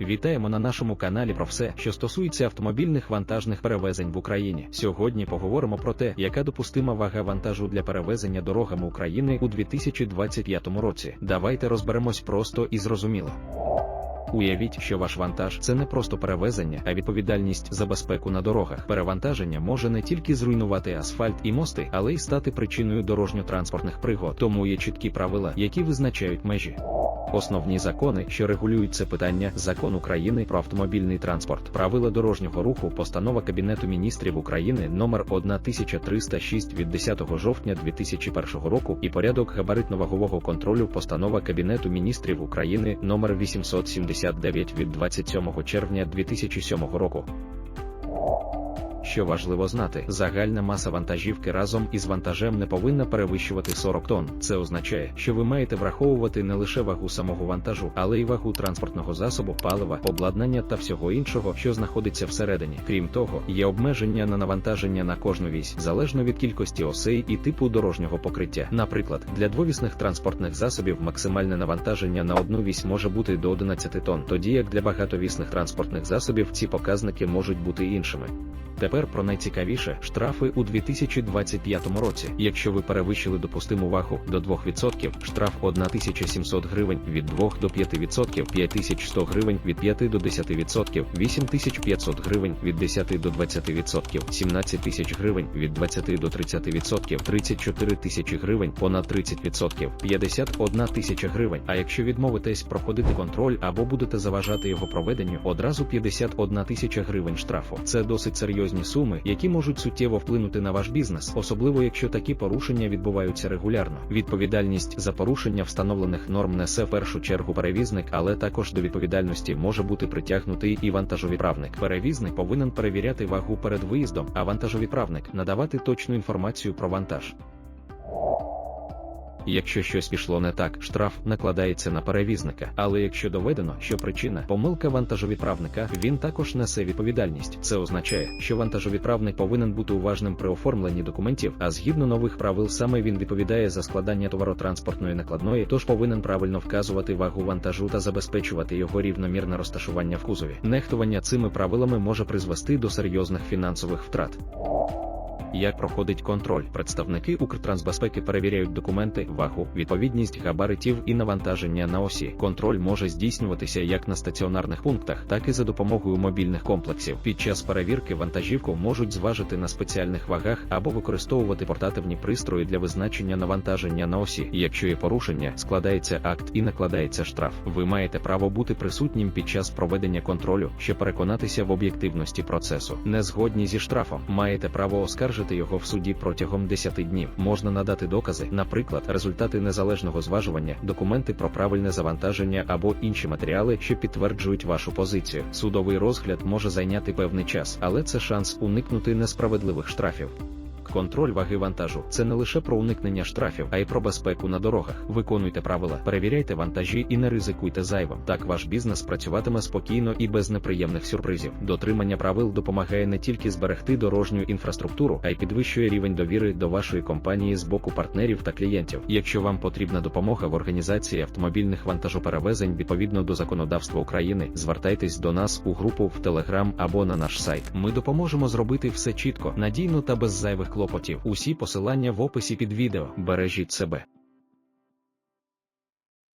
Вітаємо на нашому каналі про все, що стосується автомобільних вантажних перевезень в Україні. Сьогодні поговоримо про те, яка допустима вага вантажу для перевезення дорогами України у 2025 році. Давайте розберемось просто і зрозуміло. Уявіть, що ваш вантаж це не просто перевезення, а відповідальність за безпеку на дорогах. Перевантаження може не тільки зруйнувати асфальт і мости, але й стати причиною дорожньо-транспортних пригод. Тому є чіткі правила, які визначають межі. Основні закони, що регулюють це питання, закон України про автомобільний транспорт, правила дорожнього руху, постанова Кабінету міністрів України номер 1306 від 10 жовтня 2001 року і порядок габаритно-вагового контролю, постанова Кабінету міністрів України номер 879 від 27 червня 2007 року. Що важливо знати, загальна маса вантажівки разом із вантажем не повинна перевищувати 40 тонн. Це означає, що ви маєте враховувати не лише вагу самого вантажу, але й вагу транспортного засобу, палива, обладнання та всього іншого, що знаходиться всередині. Крім того, є обмеження на навантаження на кожну вісь, залежно від кількості осей і типу дорожнього покриття. Наприклад, для двовісних транспортних засобів максимальне навантаження на одну вісь може бути до 11 тонн, тоді як для багатовісних транспортних засобів ці показники можуть бути іншими. Тепер про найцікавіше штрафи у 2025 році. Якщо ви перевищили допустиму вагу до 2%, штраф 1700 гривень від 2 до 5%, 5100 гривень від 5 до 10%, 8500 гривень від 10 до 20%, 17 тисяч гривень від 20 до 30%, 34 тисячі гривень понад 30%, 51 тисяча гривень. А якщо відмовитесь проходити контроль або будете заважати його проведенню, одразу 51 тисяча гривень штрафу. Це досить серйозні суми, які можуть суттєво вплинути на ваш бізнес, особливо якщо такі порушення відбуваються регулярно. Відповідальність за порушення встановлених норм несе в першу чергу перевізник, але також до відповідальності може бути притягнутий і вантажовідправник. Перевізник повинен перевіряти вагу перед виїздом, а вантажовідправник надавати точну інформацію про вантаж. Якщо щось пішло не так, штраф накладається на перевізника. Але якщо доведено, що причина помилка вантажовідправника, він також несе відповідальність. Це означає, що вантажовідправник повинен бути уважним при оформленні документів, а згідно нових правил саме він відповідає за складання товаротранспортної накладної, тож повинен правильно вказувати вагу вантажу та забезпечувати його рівномірне розташування в кузові. Нехтування цими правилами може призвести до серйозних фінансових втрат. Як проходить контроль? Представники Укртрансбезпеки перевіряють документи, вагу, відповідність габаритів і навантаження на осі. Контроль може здійснюватися як на стаціонарних пунктах, так і за допомогою мобільних комплексів. Під час перевірки вантажівку можуть зважити на спеціальних вагах або використовувати портативні пристрої для визначення навантаження на осі. Якщо є порушення, складається акт і накладається штраф. Ви маєте право бути присутнім під час проведення контролю, щоб переконатися в об'єктивності процесу. Не згодні зі штрафом, маєте право оскаржити його в суді протягом 10 днів. Можна надати докази, наприклад, результати незалежного зважування, документи про правильне завантаження або інші матеріали, що підтверджують вашу позицію. Судовий розгляд може зайняти певний час, але це шанс уникнути несправедливих штрафів. Контроль ваги вантажу це не лише про уникнення штрафів, а й про безпеку на дорогах. Виконуйте правила, перевіряйте вантажі і не ризикуйте зайвим. Так ваш бізнес працюватиме спокійно і без неприємних сюрпризів. Дотримання правил допомагає не тільки зберегти дорожню інфраструктуру, а й підвищує рівень довіри до вашої компанії з боку партнерів та клієнтів. Якщо вам потрібна допомога в організації автомобільних вантажоперевезень відповідно до законодавства України, звертайтесь до нас у групу в Telegram або на наш сайт. Ми допоможемо зробити все чітко, надійно та без зайвих клопотів. Усі посилання в описі під відео. Бережіть себе.